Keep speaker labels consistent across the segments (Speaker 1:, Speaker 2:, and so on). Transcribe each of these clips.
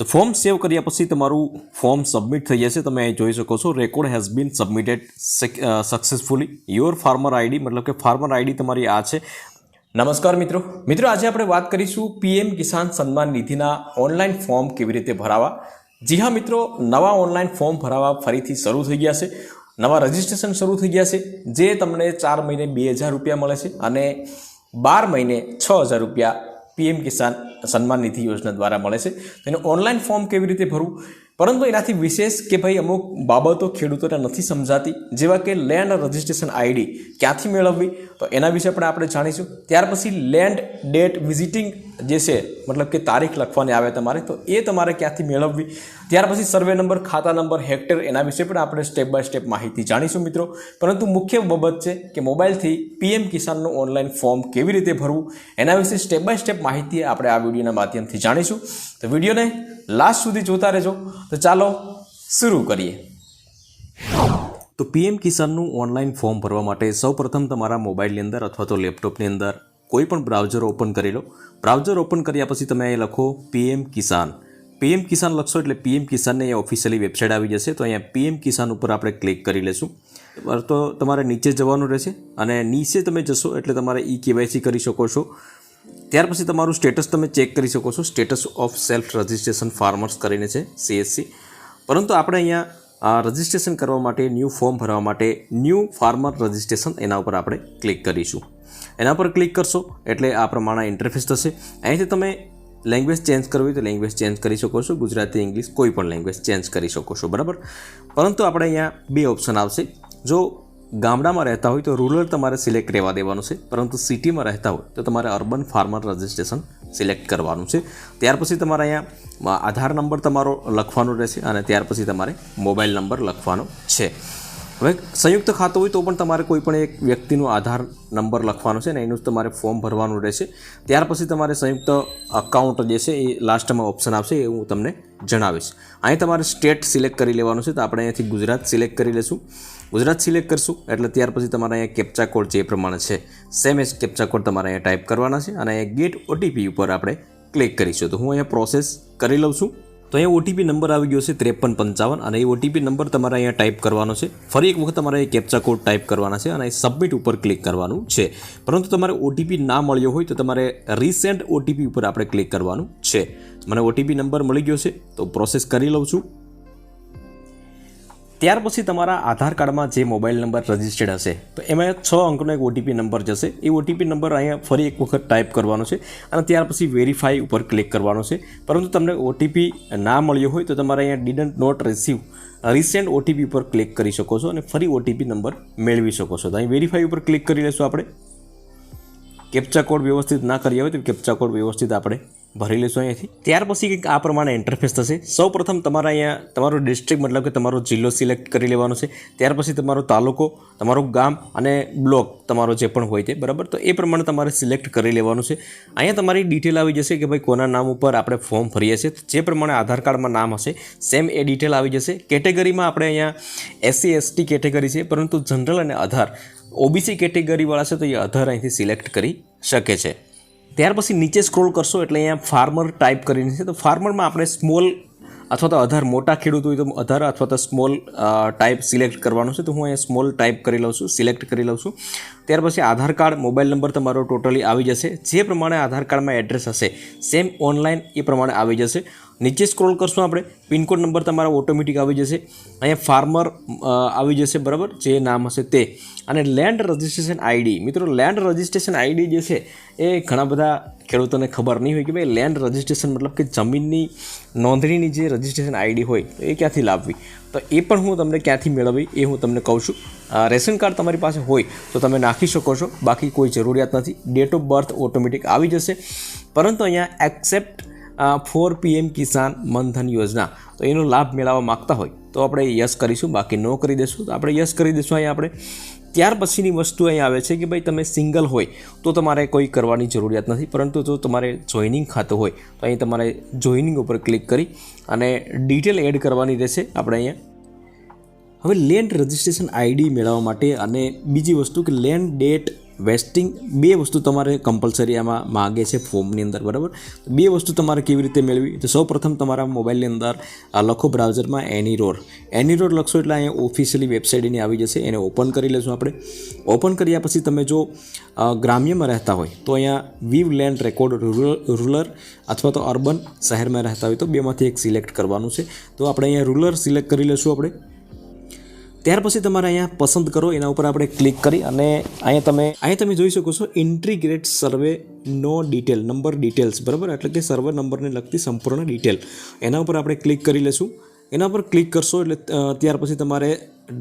Speaker 1: તો ફોર્મ સેવ કર્યા પછી તમારું ફોર્મ સબમિટ થઈ જશે. તમે અહીં જોઈ શકો છો record has been submitted successfully your farmer ID મતલબ કે ફાર્મર આઈડી તમારી આ છે. નમસ્કાર મિત્રો. મિત્રો, આજે આપણે વાત કરીશું PM Kisan Samman નિધિના online form કેવી રીતે ભરાવા. જી હા મિત્રો, નવા ઓનલાઈન ફોર્મ ભરાવા ફરીથી શરૂ થઈ ગયા છે. નવા રજિસ્ટ્રેશન શરૂ થઈ ગયા છે, જે તમને ચાર મહિને બે હજાર રૂપિયા મળે છે અને બાર મહિને છ હજાર રૂપિયા પીએમ કિસાન સન્માન નિધિ યોજના દ્વારા મળે છે. તો એનું ઓનલાઈન ફોર્મ કેવી રીતે ભરવું? પરંતુ એનાથી વિશેષ કે ભાઈ અમુક બાબતો ખેડૂતોને નથી સમજાતી, જેવા કે લેન્ડ રજિસ્ટ્રેશન આઈડી ક્યાંથી મેળવવી? તો એના વિશે પણ આપણે જાણીશું. ત્યાર પછી લેન્ડ ડેટ વિઝિટિંગ જે છે, મતલબ કે તારીખ લખવાની આવે તમારે, તો એ તમારે ક્યાંથી મેળવવી? ત્યાર પછી સર્વે નંબર ખાતા નંબર હેક્ટર એના વિશે પણ આપણે સ્ટેપ બાય સ્ટેપ માહિતી જાણીશું મિત્રો. પરંતુ મુખ્ય બાબત છે કે મોબાઈલથી પીએમ કિસાનનું ઓનલાઈન ફોર્મ કેવી રીતે ભરવું, એના વિશે સ્ટેપ બાય સ્ટેપ માહિતી આપણે આ વિડીયોના માધ્યમથી જાણીશું. તો વિડીયોને લાસ્ટ સુધી જોતા રહેજો. તો ચાલો શરૂ કરીએ. તો પીએમ કિસાનનું ઓનલાઈન ફોર્મ ભરવા માટે સૌપ્રથમ તમારા મોબાઈલની અંદર અથવા તો લેપટોપની અંદર કોઈ પણ બ્રાઉઝર ઓપન કરી લો. બ્રાઉઝર ઓપન કર્યા પછી તમે અહીં લખો પીએમ કિસાન. પીએમ કિસાન લખશો એટલે પીએમ કિસાનની અહીંયા ઓફિશિયલી વેબસાઇટ આવી જશે. તો અહીંયા પીએમ કિસાન ઉપર આપણે ક્લિક કરી લેશું. તો તમારે નીચે જવાનું રહેશે અને નીચે તમે જશો એટલે તમારે ઈ કેવાયસી કરી શકો છો. ત્યાર પછી તમારું સ્ટેટસ તમે ચેક કરી શકો છો. Status of self registration farmers કરીને છે સીએસસી પરંતુ આપણે અહીંયા રજિસ્ટ્રેશન કરવા માટે ન્યૂ ફોર્મ ભરવા માટે ન્યૂ ફાર્મર રજિસ્ટ્રેશન એના ઉપર આપણે ક્લિક કરીશું. એના પર ક્લિક કરશો, એટલે આ પ્રમાણે ઇન્ટરફેસ થશે. અહીંથી તમે લેંગ્વેજ ચેન્જ કરવી તો લેંગ્વેજ ચેન્જ કરી શકો છો. ગુજરાતી ઇંગ્લિશ કોઈ પણ લેંગ્વેજ ચેન્જ કરી શકો છો, બરાબર? પરંતુ આપણે અહીંયા બે ઓપ્શન આવશે. જો ગામડામાં રહેતા હોય તો રૂરલ તમારે સિલેક્ટ રહેવા દેવાનું છે, પરંતુ સિટીમાં રહેતા હોય તો તમારે અર્બન ફાર્મર રજિસ્ટ્રેશન સિલેક્ટ કરવાનું છે. ત્યાર પછી તમારે અહીંયા આધાર નંબર તમારો લખવાનો રહેશે અને ત્યાર પછી તમારે મોબાઈલ નંબર લખવાનો છે. હવે સંયુક્ત ખાતું હોય તો પણ તમારે કોઈ પણ એક વ્યક્તિનો આધાર નંબર લખવાનો છે ને એનું જ તમારે ફોર્મ ભરવાનું રહેશે. ત્યાર પછી તમારે સંયુક્ત અકાઉન્ટ જે છે એ લાસ્ટમાં ઓપ્શન આવશે એ હું તમને જણાવીશ. અહીં તમારે સ્ટેટ સિલેક્ટ કરી લેવાનું છે તો આપણે અહીંયાથી ગુજરાત સિલેક્ટ કરી લઈશું ગુજરાત સિલેક્ટ કરશું એટલે ત્યાર પછી તમારે અહીંયા કેપ્ચા કોડ જે પ્રમાણે છે. સેમ એજ કેપ્ચા કોડ તમારે અહીંયા ટાઈપ કરવાના છે અને અહીંયા ગેટ ઓટીપી ઉપર આપણે ક્લિક કરીશું. તો હું અહીંયા પ્રોસેસ કરી લઉં છું. તો અહીંયા ઓટીપી નંબર આવી ગયો છે ત્રેપન પંચાવન અને એ ઓટીપી નંબર તમારે અહીંયા ટાઈપ કરવાનો છે. ફરી એક વખત તમારે એ કેપ્ચા કોડ ટાઈપ કરવાના છે અને સબમિટ ઉપર ક્લિક કરવાનું છે. પરંતુ તમારે ઓટીપી ના મળ્યો હોય તો તમારે રિસેન્ટ ઓટીપી ઉપર આપણે ક્લિક કરવાનું છે. મને ઓટીપી નંબર મળી ગયો છે, તો પ્રોસેસ કરી લઉં છું. ત્યાર પછી તમારા આધાર કાર્ડમાં જે મોબાઈલ નંબર રજિસ્ટર્ડ હશે, તો એમાં છ અંકનો એક ઓટીપી નંબર જશે. એ ઓટીપી નંબર અહીંયા ફરી એક વખત ટાઈપ કરવાનો છે અને ત્યાર પછી વેરીફાઈ ઉપર ક્લિક કરવાનો છે. પરંતુ તમને ઓટીપી ના મળ્યો હોય તો તમારે અહીંયા didn't not receive recent OTP ઉપર ક્લિક કરી શકો છો અને ફરી ઓટીપી નંબર મેળવી શકો છો. તો અહીં વેરીફાઈ ઉપર ક્લિક કરી લેશું આપણે. કેપ્ચા કોડ વ્યવસ્થિત ના કર્યા હોય તો કેપ્ચા કોડ વ્યવસ્થિત આપણે ભરી લેશું અહીંયાથી. ત્યાર પછી કંઈક આ પ્રમાણે ઇન્ટરફેસ થશે. સૌ પ્રથમ તમારા અહીંયા તમારો ડિસ્ટ્રિક્ટ મતલબ કે તમારો જિલ્લો સિલેક્ટ કરી લેવાનો છે. ત્યાર પછી તમારો તાલુકો, તમારું ગામ અને બ્લોક તમારો જે પણ હોય તે, બરાબર? તો એ પ્રમાણે તમારે સિલેક્ટ કરી લેવાનું છે. અહીંયા તમારી ડિટેલ આવી જશે કે ભાઈ કોના નામ ઉપર આપણે ફોર્મ ભરીએ છીએ. જે પ્રમાણે આધાર કાર્ડમાં નામ હશે સેમ એ ડિટેલ આવી જશે. કેટેગરીમાં આપણે અહીંયા એસસી એસટી કેટેગરી છે, પરંતુ જનરલ અને આધાર. ઓબીસી કેટેગરીવાળા છે તો એ આધાર અહીંથી સિલેક્ટ કરી શકે છે. ત્યાર પછી નીચે સ્ક્રોલ કરશો એટલે અહીંયા ફાર્મર ટાઈપ કરીને છે. તો ફાર્મરમાં આપણે સ્મોલ અથવા તો અધાર, મોટા ખેડૂત હોય તો અધાર અથવા તો સ્મોલ ટાઈપ સિલેક્ટ કરવાનું છે. તો હું અહીંયા સ્મોલ ટાઈપ કરી લઉં છું સિલેક્ટ કરી લઉં છું. ત્યાર પછી આધાર કાર્ડ મોબાઈલ નંબર તમારો ટોટલી આવી જશે. જે પ્રમાણે આધાર કાર્ડમાં એડ્રેસ હશે સેમ ઓનલાઈન એ પ્રમાણે આવી જશે. નીચે સ્ક્રોલ કરશું આપણે. પિનકોડ નંબર તમારા ઓટોમેટિક આવી જશે. અહીંયા ફાર્મર આવી જશે, બરાબર? જે નામ હશે તે. અને લેન્ડ રજિસ્ટ્રેશન આઈડી મિત્રો લેન્ડ રજિસ્ટ્રેશન આઈડી જે છે, એ ઘણા બધા ખેડૂતોને ખબર નહીં હોય કે ભાઈ લેન્ડ રજિસ્ટ્રેશન મતલબ કે જમીનની નોંધણીની જે રજિસ્ટ્રેશન આઈડી હોય, તો એ ક્યાંથી લાવવી? તો એ પણ હું તમને ક્યાંથી મેળવવી એ હું તમને કહું છું. રેશન કાર્ડ તમારી પાસે હોય, તો તમે નાખી શકો છો. બાકી કોઈ જરૂરિયાત નથી. ડેટ ઓફ બર્થ ઓટોમેટિક આવી જશે. પરંતુ અહીંયા except for PM Kisan Mandhan યોજના. તો એનો લાભ મેળવવા માગતા હોય તો આપણે યસ કરીશું, બાકી નો કરી દઈશું તો આપણે યસ કરી દઈશું અહીંયા આપણે. ત્યાર પછીની વસ્તુ અહીં આવે છે કે ભાઈ તમે સિંગલ હોય તો તમારે કોઈ કરવાની જરૂરિયાત નથી, પરંતુ જો તમારે જોઈનિંગ ખાતું હોય તો અહીં તમારે જોઈનિંગ ઉપર ક્લિક કરી અને ડિટેલ એડ કરવાની રહેશે આપણે અહીંયા. હવે લેન્ડ રજિસ્ટ્રેશન આઈડી મેળવવા માટે અને બીજી વસ્તુ કે લેન્ડ ડેટ વેસ્ટિંગ બે વસ્તુ તમારે કમ્પલસરી આમાં માગે છે ફોર્મની અંદર, બરાબર? બે વસ્તુ તમારે કેવી રીતે મેળવી તો સૌ પ્રથમ તમારા મોબાઈલની અંદર લખો બ્રાઉઝરમાં એની એનીરોર એની રોર લખશો એટલે અહીંયા ઓફિશિયલી વેબસાઇટ એની આવી જશે, એને ઓપન કરી લેશું આપણે. ઓપન કર્યા પછી તમે જો ગ્રામ્યમાં રહેતા હોય, તો અહીંયા વીવ લેન્ડ રેકોર્ડ રૂરલ અથવા તો અર્બન શહેરમાં રહેતા હોય, તો બેમાંથી એક સિલેક્ટ કરવાનું છે. તો આપણે અહીંયા રૂરલ સિલેક્ટ કરી લઈશું આપણે. ત્યાર પછી તમારે અહીંયા પસંદ કરો, એના ઉપર આપણે ક્લિક કરી અને અહીંયા તમે અહીંયા તમે જોઈ શકો છો ઇન્ટ્રીગ્રેટ સર્વે નો ડિટેલ નંબર ડિટેલ્સ બરાબર? એટલે કે સર્વે નંબરને લગતી સંપૂર્ણ ડિટેલ એના ઉપર આપણે ક્લિક કરી લેશું. એના પર ક્લિક કરશો એટલે ત્યાર પછી તમારે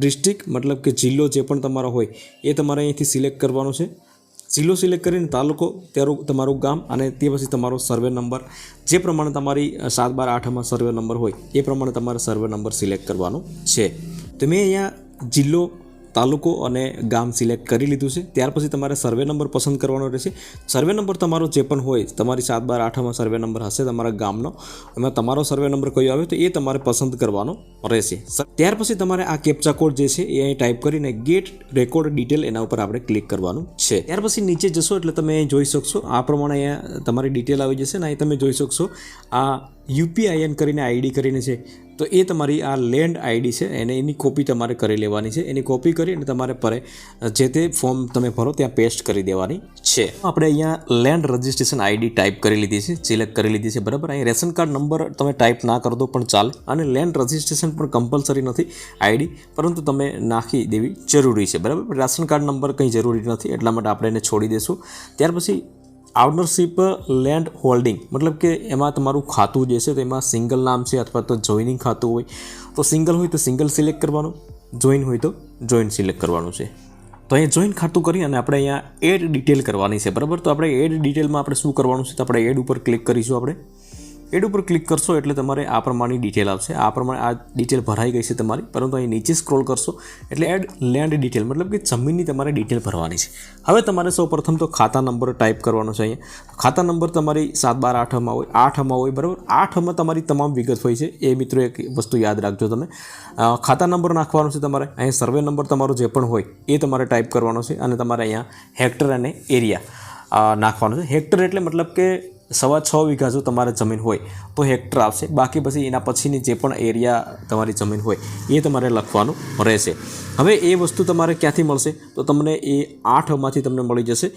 Speaker 1: ડિસ્ટ્રિક્ટ મતલબ કે જિલ્લો જે પણ તમારો હોય, એ તમારે અહીંથી સિલેક્ટ કરવાનો છે. જિલ્લો સિલેક્ટ કરીને તાલુકો, ત્યારું તમારું ગામ અને તે પછી તમારો સર્વે નંબર જે પ્રમાણે તમારી સાત બાર આઠમાં સર્વે નંબર હોય, એ પ્રમાણે તમારે સર્વે નંબર સિલેક્ટ કરવાનો છે. તો મેં અહીંયા જિલ્લો, તાલુકો અને ગામ સિલેક્ટ કરી લીધું છે. ત્યાર પછી તમારે સર્વે નંબર પસંદ કરવાનો રહેશે. સર્વે નંબર તમારો જે પણ હોય, તમારી સાત બાર આઠમાં સર્વે નંબર હશે તમારા ગામનો. એમાં તમારો સર્વે નંબર કયો આવે તો એ તમારે પસંદ કરવાનો રહેશે. ત્યાર પછી તમારે આ કેપ્ચા કોડ જે છે એ અહીં ટાઈપ કરીને ગેટ રેકોર્ડ ડિટેલ એના ઉપર આપણે ક્લિક કરવાનું છે. ત્યાર પછી નીચે જશો એટલે તમે જોઈ શકશો. આ પ્રમાણે અહીંયા તમારી ડિટેલ આવી જશે ને અહીં તમે જોઈ શકશો. આ યુપીઆઈએન કરીને આઈડી કરીને છે, તો એ તમારી આ લેન્ડ આઈડી છે, એને એની કોપી તમારે કરી લેવાની છે. એની કોપી કરી અને તમારે પરે, જે તે ફોર્મ તમે ભરો ત્યાં પેસ્ટ કરી દેવાની છે. આપણે અહીંયા લેન્ડ રજિસ્ટ્રેશન આઈડી ટાઈપ કરી લીધી છે, સિલેક્ટ કરી લીધી છે, બરાબર? અહીં રેશન કાર્ડ નંબર તમે ટાઈપ ના કરો દો પણ ચાલે. અને લેન્ડ રજિસ્ટ્રેશન પણ કમ્પલસરી નથી આઈડી, પરંતુ તમે નાખી દેવી જરૂરી છે, બરાબર? રાશન કાર્ડ નંબર કંઈ જરૂરી નથી, એટલા માટે આપણે એને છોડી દઈશું ત્યાર પછી આઉટરશીપ લેન્ડ હોલ્ડિંગ મતલબ કે એમાં તમારું ખાતું જે છે, તો એમાં સિંગલ નામ છે અથવા તો જોઈનિંગ ખાતું હોય. તો સિંગલ હોય તો સિંગલ સિલેક્ટ કરવાનું જોઈન હોય તો જોઈન સિલેક્ટ કરવાનું છે. તો અહીંયા જોઈન ખાતું કરી અને આપણે અહીંયા એડ ડિટેલ કરવાની છે, બરાબર? તો આપણે એડ ડિટેલમાં આપણે શું કરવાનું છે, તો આપણે એડ ઉપર ક્લિક કરીશું આપણે. એડ ઉપર ક્લિક કરશો એટલે તમારે આ પ્રમાણેની ડિટેલ આવશે. આ પ્રમાણે આ ડિટેલ ભરાઈ ગઈ છે તમારી, પરંતુ અહીં નીચે સ્ક્રોલ કરશો એટલે એડ લેન્ડ ડિટેલ મતલબ કે જમીનની તમારે ડિટેલ ભરવાની છે. હવે તમારે સૌ પ્રથમ તો ખાતા નંબર ટાઈપ કરવાનો છે અહીંયા. ખાતા નંબર તમારી સાત બાર આઠમાં હોય આઠમાં હોય, બરાબર? આઠમાં તમારી તમામ વિગત હોય છે. એ મિત્રો એક વસ્તુ યાદ રાખજો તમે. ખાતા નંબર નાખવાનો છે તમારે. અહીંયા સર્વે નંબર તમારો જે પણ હોય, એ તમારે ટાઈપ કરવાનો છે અને તમારે અહીંયા હેક્ટર અને એરિયા નાખવાનો છે. હેક્ટર એટલે મતલબ કે સવા છ વીઘા જો તમારે જમીન હોય તો હેક્ટર આવશે. બાકી પછી એના પછીની જે પણ એરિયા તમારી જમીન હોય એ તમારે લખવાનું રહેશે. હવે એ વસ્તુ તમારે ક્યાંથી મળશે? તો તમને એ આઠમાંથી તમને મળી જશે.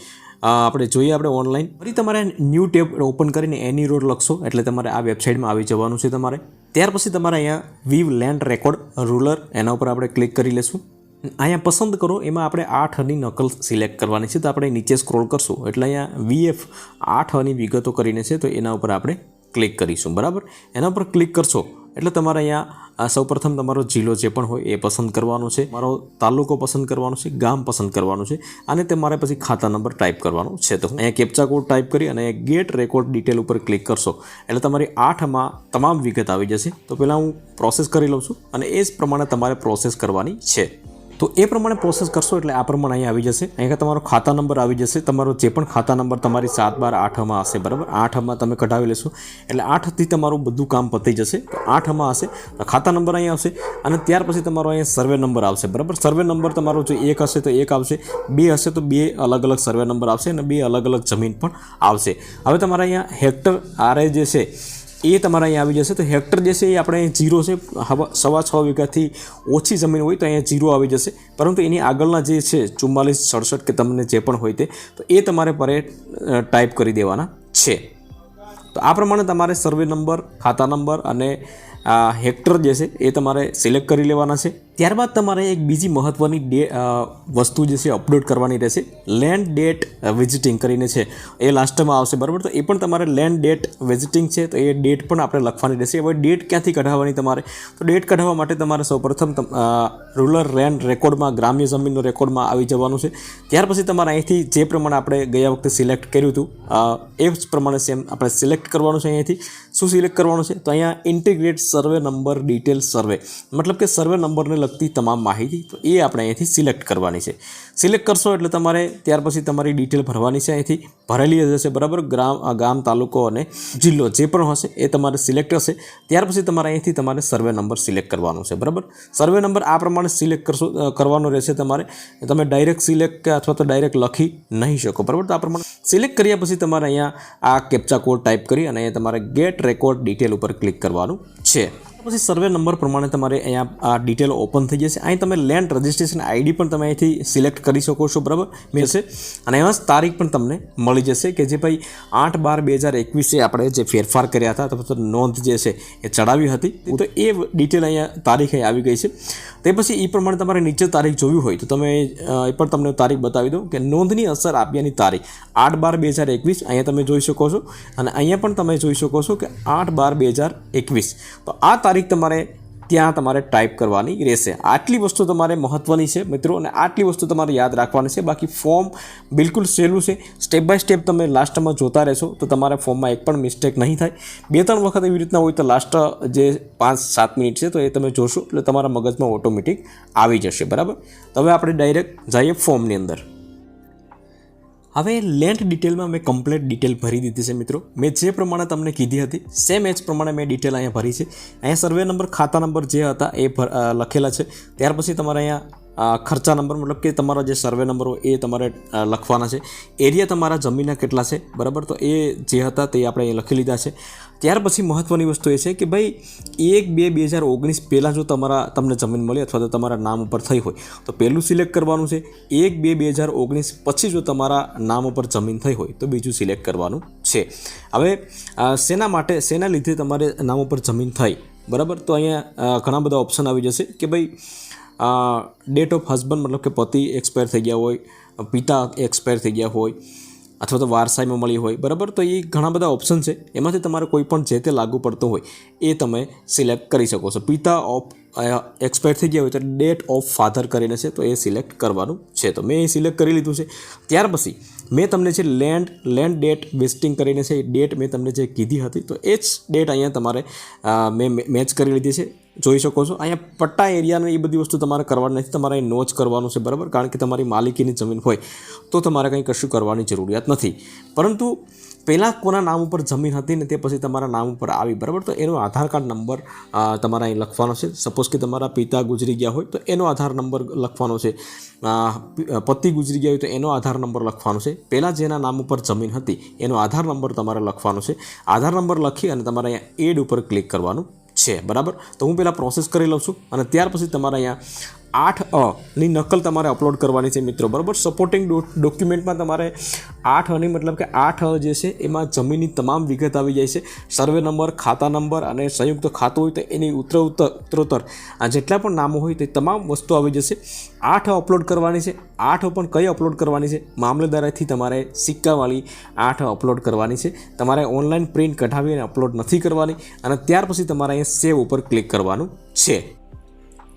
Speaker 1: આપણે જોઈએ આપણે ઓનલાઈન. ફરી તમારે ન્યૂ ટેબ ઓપન કરીને એની રોડ લખશો એટલે તમારે આ વેબસાઇટમાં આવી જવાનું છે તમારે. ત્યાર પછી તમારે અહીંયા વીવ લેન્ડ રેકોર્ડ રૂલર એના ઉપર આપણે ક્લિક કરી લેશું. અહીંયા પસંદ કરો, એમાં આપણે આઠ અની નકલ સિલેક્ટ કરવાની છે, તો આપણે નીચે સ્ક્રોલ કરશું. એટલે અહીંયા વીએફ આઠ અની વિગતો કરીને છે, તો એના ઉપર આપણે ક્લિક કરીશું, બરાબર? એના ઉપર ક્લિક કરશો, એટલે તમારે અહીંયા સૌપ્રથમ તમારો જિલ્લો જે પણ હોય એ પસંદ કરવાનો છે, મારો તાલુકો પસંદ કરવાનો છે, ગામ પસંદ કરવાનું છે, અને તમારે પછી ખાતા નંબર ટાઈપ કરવાનો છે. તો અહીંયા કેપ્ચા કોડ ટાઈપ કરી અને ગેટ રેકોર્ડ ડિટેલ ઉપર ક્લિક કરશો, એટલે તમારી આઠમાં તમામ વિગત આવી જશે. તો પહેલાં હું પ્રોસેસ કરી લઉં છું અને એ જ પ્રમાણે તમારે પ્રોસેસ કરવાની છે. તો એ પ્રમાણે પ્રોસેસ કરશો એટલે આ પ્રમાણે અહીંયા આવી જશે. અહીંયા તમારો ખાતા નંબર આવી જશે. તમારો જે પણ ખાતા નંબર તમારી સાત બાર આઠમાં હશે, બરાબર? આઠમાં તમે કઢાવી લેશો. એટલે આઠથી તમારું બધું કામ પતી જશે. તો આઠમાં હશે. ખાતા નંબર અહીંયા આવશે અને ત્યાર પછી તમારો અહીંયા સર્વે નંબર આવશે, બરાબર? સર્વે નંબર તમારો જો એક હશે તો એક આવશે. બે હશે તો બે અલગ અલગ સર્વે નંબર આવશે અને બે અલગ અલગ જમીન પણ આવશે. હવે તમારા અહીંયા હેક્ટર આરે જે છે એ તમારા અહીંયા આવી જશે. તો હેક્ટર જે છે એ આપણે જીરો છે. હવા, સવા છ વીઘાથી ઓછી જમીન હોય તો અહીંયા ઝીરો આવી જશે. પરંતુ એની આગળના જે છે, ચુમ્માલીસ, સડસઠ કે તમને જે પણ હોય તે, તો એ તમારે પરે ટાઈપ કરી દેવાના છે. તો આ પ્રમાણે તમારે સર્વે નંબર, ખાતા નંબર અને હેક્ટર જે છે એ તમારે સિલેક્ટ કરી લેવાના છે. ત્યારબાદ તમારે એક બીજી મહત્ત્વની ડે વસ્તુ જે છે, અપલોડ કરવાની રહેશે. લેન્ડ ડેટ વિઝિટિંગ કરીને છે. એ લાસ્ટમાં આવશે, બરાબર? તો એ પણ તમારે લેન્ડ ડેટ વિઝિટિંગ છે, તો એ ડેટ પણ આપણે લખવાની રહેશે. હવે ડેટ ક્યાંથી કઢાવવાની તમારે? તો ડેટ કઢાવવા માટે તમારે સૌપ્રથમ રૂરલ લેન્ડ રેકોર્ડમાં, ગ્રામ્ય જમીનનો રેકોર્ડમાં આવી જવાનું છે. ત્યાર પછી તમારે અહીંથી જે પ્રમાણે આપણે ગયા વખતે સિલેક્ટ કર્યું હતું એ જ પ્રમાણે સેમ આપણે સિલેક્ટ કરવાનું છે અહીંયાથી શું સિલેક્ટ કરવાનું છે? તો અહીંયા integrate survey number detail survey. મતલબ કે સર્વે નંબરને લગતી તમામ માહિતી તો એ આપણે અહીંથી સિલેક્ટ કરવાની છે. સિલેક્ટ કરશો એટલે તમારે ત્યાર પછી તમારી ડિટેલ ભરવાની છે અહીંથી. ભરેલી હશે, બરાબર? ગ્રામ ગામ, તાલુકો અને જિલ્લો જે પણ હશે એ તમારે સિલેક્ટ હશે. ત્યાર પછી તમારે અહીંથી તમારે સર્વે નંબર સિલેક્ટ કરવાનો છે, બરાબર? સર્વે નંબર આ પ્રમાણે સિલેક્ટ કરશો કરવાનો રહેશે તમારે. તમે ડાયરેક્ટ સિલેક્ટ કે અથવા તો ડાયરેક્ટ લખી નહીં શકો, બરાબર? તો આ પ્રમાણે સિલેક્ટ કર્યા પછી તમારે અહીંયા આ કેપ્ચા કોડ ટાઈપ કરી અને તમારે ગેટ રેકોર્ડ ડિટેલ ઉપર ક્લિક કરવાનું છે. પછી સર્વે નંબર પ્રમાણે તમારે અહીંયા આ ડિટેલ ઓપન થઈ જશે. અહીં તમે લેન્ડ રજિસ્ટ્રેશન આઈડી પણ તમે અહીંથી સિલેક્ટ કરી શકો છો, બરાબર? મેળશે અને એમાં તારીખ પણ તમને મળી જશે કે જે ભાઈ આઠ બાર બે હજાર એકવીસે આપણે જે ફેરફાર કર્યા હતા, તો નોંધ જે છે એ ચડાવી હતી. તો એ ડિટેલ અહીંયા તારીખ અહીં આવી ગઈ છે. તે પછી એ પ્રમાણે તમારે નીચે તારીખ જોવી હોય. તો તમે એ પણ તમને તારીખ બતાવી દઉં કે નોંધની અસર આપ્યાની તારીખ. આઠ બાર બે હજાર એકવીસ, અહીંયા તમે જોઈ શકો છો. અને અહીંયા પણ તમે જોઈ શકો છો કે આઠ બાર બે હજાર એકવીસ. તો આ તારીખ તમારે ત્યાં તમારે ટાઈપ કરવાની રહેશે. આટલી વસ્તુ તમારે મહત્ત્વની છે મિત્રો અને આટલી વસ્તુ તમારે યાદ રાખવાની છે. બાકી ફોર્મ બિલકુલ સહેલું છે. સ્ટેપ બાય સ્ટેપ તમે લાસ્ટમાં જોતા રહેશો તો તમારા ફોર્મમાં એક પણ મિસ્ટેક નહીં થાય. બે ત્રણ વખત એવી રીતના હોય તો લાસ્ટ જે પાંચ સાત મિનિટ છે તો એ તમે જોશો એટલે તમારા મગજમાં ઓટોમેટિક આવી જશે. બરાબર? તો હવે આપણે ડાયરેક્ટ જઈએ ફોર્મની અંદર. હવે લેન્થ ડિટેલમાં મેં કમ્પ્લીટ ડિટેલ ભરી દીધી છે મિત્રો. મેં જે પ્રમાણે તમને કીધી હતી સેમ એજ પ્રમાણે મેં ડિટેલ અહીંયા ભરી છે. અહીંયા સર્વે નંબર ખાતા નંબર જે હતા એ લખેલા છે. ત્યાર પછી તમારે અહીંયા ખર્ચા નંબર મતલબ કે તમારા જે સર્વે નંબર એ તમારે લખવાના છે. એરિયા તમારા જમીનના કેટલા છે? બરાબર? તો એ જે હતા તે આપણે અહીં લખી લીધા છે. ત્યાર પછી મહત્ત્વની વસ્તુ એ છે કે ભાઈ, એક બે બે હજાર ઓગણીસ પહેલાં જો તમારા તમને જમીન મળી અથવા તો તમારા નામ ઉપર થઈ હોય, તો પહેલું સિલેક્ટ કરવાનું છે. એક બે બે હજાર ઓગણીસ પછી જો તમારા નામ ઉપર જમીન થઈ હોય, તો બીજું સિલેક્ટ કરવાનું છે. હવે શેના માટે શેના લીધે તમારે નામ ઉપર જમીન થઈ. બરાબર? તો અહીંયા ઘણા બધા ઓપ્શન આવી જશે કે ભાઈ ડેટ ઓફ હસબન્ડ મતલબ કે પતિ એક્સપાયર થઈ ગયા હોય, પિતા એક્સપાયર થઈ ગયા હોય, અથવા તો વારસાઈમાં મળી હોય, બરાબર? તો એ ઘણા બધા ઓપ્શન છે. એમાંથી તમારે કોઈ પણ જે તે લાગુ પડતો હોય, એ તમે સિલેક્ટ કરી શકો છો. પિતા ઓફ એક્સપાયર થઈ ગયા હોય તો ડેટ ઓફ ફાધર કરીને છે, તો એ સિલેક્ટ કરવાનું છે. તો મેં એ સિલેક્ટ કરી લીધું છે. ત્યાર પછી મેં તમને જે લેન્ડ લેન્ડ ડેટ વેસ્ટિંગ કરીને છે, એ ડેટ મેં તમને જે કીધી હતી, તો એ જ ડેટ અહીંયા તમારે મેં મેચ કરી લીધી છે. જોઈ શકો છો. અહીંયા પટ્ટા એરિયાને એ બધી વસ્તુ તમારે કરવાની નથી. તમારે અહીં નોચ કરવાનું છે, બરાબર? કારણ કે તમારી માલિકીની જમીન હોય તો તમારે કંઈ કશું કરવાની જરૂરિયાત નથી. પરંતુ પહેલાં કોના નામ ઉપર જમીન હતી ને તે પછી તમારા નામ ઉપર આવી, બરાબર? તો એનો આધાર કાર્ડ નંબર તમારે અહીં લખવાનો છે. સપોઝ કે તમારા પિતા ગુજરી ગયા હોય તો એનો આધાર નંબર લખવાનો છે. પતિ ગુજરી ગયા હોય તો એનો આધાર નંબર લખવાનો છે. પહેલાં જેના નામ ઉપર જમીન હતી એનો આધાર નંબર તમારે લખવાનો છે. આધાર નંબર લખી અને તમારે અહીંયા એડ ઉપર ક્લિક કરવાનું. છે બરાબર? તો હું પહેલાં પ્રોસેસ કરી લઉં છું અને ત્યાર પછી તમારે અહીંયા આઠ અ ની નકલ તમારે અપલોડ કરવાની છે મિત્રો. બરાબર? સપોર્ટિંગ ડોક્યુમેન્ટમાં તમારે આઠ અની મતલબ કે આઠ અ જે છે, એમાં જમીનની તમામ વિગત આવી જાય છે. સર્વે નંબર ખાતા નંબર અને સંયુક્ત ખાતું હોય તો એની ઉત્તર ઉત્તરોત્તર. આ જેટલા પણ નામો હોય તે તમામ વસ્તુ આવી જશે. આઠ અપલોડ કરવાની છે. આઠ પણ કઈ અપલોડ કરવાની છે? મામલેદારેથી તમારે સિક્કાવાળી આઠ અપલોડ કરવાની છે. તમારે ઓનલાઈન પ્રિન્ટ કઢાવી અને અપલોડ નથી કરવાની અને ત્યાર પછી તમારે અહીંયા સેવ ઉપર ક્લિક કરવાનું છે.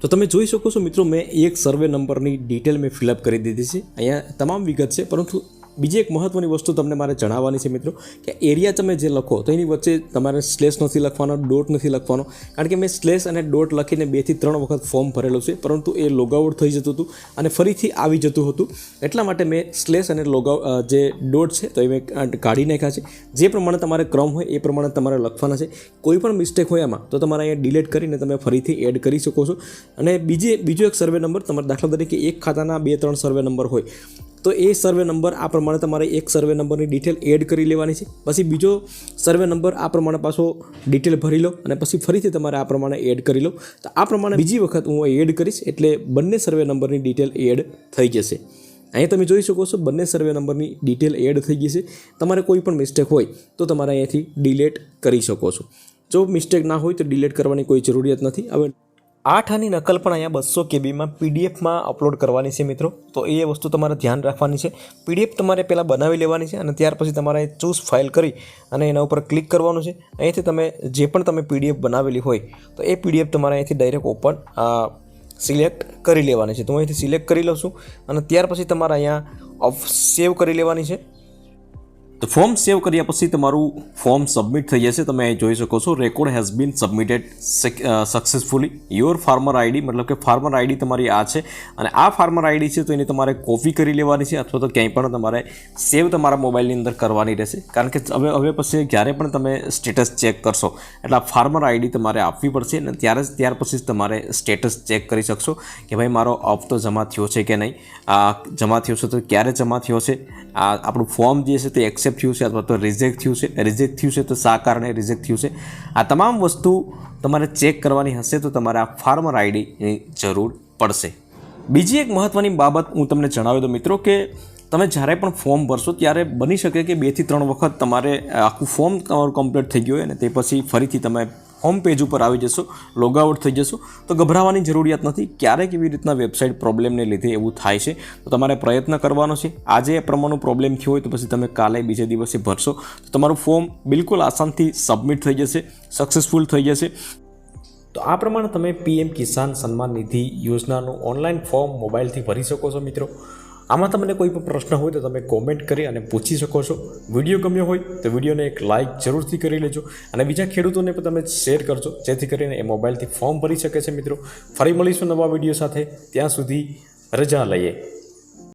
Speaker 1: તો તમે જોઈ શકો છો મિત્રો, મેં એક સર્વે નંબરની ડિટેલ મેં ફિલઅપ કરી દીધી છે. અહીંયા તમામ વિગત છે, પરંતુ બીજી એક મહત્ત્વની વસ્તુ તમને મારે જણાવવાની છે મિત્રો, કે એરિયા તમે જે લખો, તો એની વચ્ચે તમારે સ્લેશ નથી લખવાનો, ડોટ નથી લખવાનો. કારણ કે મેં સ્લેશ અને ડોટ લખીને બેથી ત્રણ વખત ફોર્મ ભરેલું છે, પરંતુ એ લોગઆઉટ થઈ જતું હતું અને ફરીથી આવી જતું હતું. એટલા માટે મેં સ્લેશ અને લોગઆઉટ જે ડોટ છે, તો એ મેં કાઢી નાખ્યા છે. જે પ્રમાણે તમારે ક્રમ હોય, એ પ્રમાણે તમારે લખવાના છે. કોઈ પણ મિસ્ટેક હોય એમાં તો તમારે અહીંયા ડિલીટ કરીને તમે ફરીથી એડ કરી શકો છો. અને બીજે, બીજો એક સર્વે નંબર તમારે દાખલા તરીકે એક ખાતાના બે, ત્રણ સર્વે નંબર હોય. તો એ સર્વે નંબર આ પ્રમાણે તમારે એક સર્વે નંબરની ડિટેલ એડ કરી લેવાની છે. પછી બીજો સર્વે નંબર આ પ્રમાણે પાછો ડિટેલ ભરી લો અને પછી ફરીથી તમારે આ પ્રમાણે એડ કરી લો. તો આ પ્રમાણે બીજી વખત હું એડ કરીશ એટલે બંને સર્વે નંબરની ડિટેલ એડ થઈ જશે. અહીંયા તમે જોઈ શકો છો બંને સર્વે નંબરની ડિટેલ એડ થઈ ગઈ છે. તમારે કોઈ પણ મિસ્ટેક હોય તો તમારે અહીંયાથી ડિલેટ કરી શકો છો. જો મિસ્ટેક ના હોય તો ડિલેટ કરવાની કોઈ જરૂરિયાત નથી. હવે આઠ આની નકલ પણ અહીંયા બસો કેબીમાં પીડીએફમાં અપલોડ કરવાની છે મિત્રો. તો એ વસ્તુ તમારે ધ્યાન રાખવાની છે. પીડીએફ તમારે પહેલાં બનાવી લેવાની છે અને ત્યાર પછી તમારે ચૂઝ ફાઇલ કરી અને એના ઉપર ક્લિક કરવાનું છે. અહીંથી તમે જે પણ તમે પીડીએફ બનાવેલી હોય, તો એ પીડીએફ તમારે અહીંથી ડાયરેક્ટ ઓપન સિલેક્ટ કરી લેવાની છે. તો હું અહીંથી સિલેક્ટ કરી લઉં છું અને ત્યાર પછી તમારે અહીંયા સેવ કરી લેવાની છે. તો ફોર્મ સેવ કર્યા પછી તમારું ફોર્મ સબમિટ થઈ જશે. તમે અહીં જોઈ શકો છો record has been submitted successfully your farmer ID મતલબ કે ફાર્મર આઈડી તમારી આ છે. અને આ ફાર્મર આઈડી છે તો એની તમારે કોપી કરી લેવાની છે અથવા તો ક્યાંય પણ તમારે સેવ તમારા મોબાઈલની અંદર કરવાની રહેશે. કારણ કે હવે હવે પછી જ્યારે પણ તમે સ્ટેટસ ચેક કરશો, એટલે આ ફાર્મર આઈડી તમારે આપવી પડશે અને ત્યારે જ, ત્યાર પછી તમારે સ્ટેટસ ચેક કરી શકશો કે ભાઈ મારો હપ્તો જમા થયો છે કે નહીં. આ જમા થયો છે તો ક્યારે જમા થયો છે? આ આપણું ફોર્મ જે છે તે એક્સેપ્ટ થયું છે અથવા તો રિજેક્ટ થયું છે. રિજેક્ટ થયું છે તો શા કારણે રિજેક્ટ થયું છે? આ તમામ વસ્તુ તમારે ચેક કરવાની હશે તો તમારે આ ફાર્મર આઈડીની જરૂર પડશે. બીજી એક મહત્ત્વની બાબત હું તમને જણાવી દઉં મિત્રો કે તમે જ્યારે પણ ફોર્મ ભરશો ત્યારે બની શકે કે બેથી ત્રણ વખત તમારે આખું ફોર્મ તમારું કમ્પ્લીટ થઈ ગયું હોય અને તે પછી ફરીથી તમે હોમ પેજ ઉપર આવી જશો લોગઆઉટ થઈ જશો, તો ગભરાવાની જરૂરિયાત નથી. ક્યારેક એવી રીતના વેબસાઇટ પ્રોબ્લેમને લીધે એવું થાય છે. તો તમારે પ્રયત્ન કરવાનો છે. આજે એ પ્રમાણનું પ્રોબ્લેમ થયો હોય તો પછી તમે કાલે બીજે દિવસે ભરશો. તો તમારું ફોર્મ બિલકુલ આસાનથી સબમિટ થઈ જશે સક્સેસફુલ થઈ જશે. તો આ પ્રમાણે તમે પીએમ કિસાન સન્માન નિધિ યોજનાનું ઓનલાઈન ફોર્મ મોબાઈલથી ભરી શકો છો મિત્રો. આમાં તમને કોઈ પણ પ્રશ્ન હોય તો તમે કોમેન્ટ કરી અને પૂછી શકો છો. વીડિયો ગમ્યો હોય તો વિડીયોને એક લાઇક જરૂરથી કરી લેજો અને બીજા ખેડૂતોને પણ તમે શેર કરજો. જેથી કરીને એ મોબાઈલથી ફોર્મ ભરી શકે છે મિત્રો. ફરી મળીશું નવા વીડિયો સાથે. ત્યાં સુધી રજા લઈએ.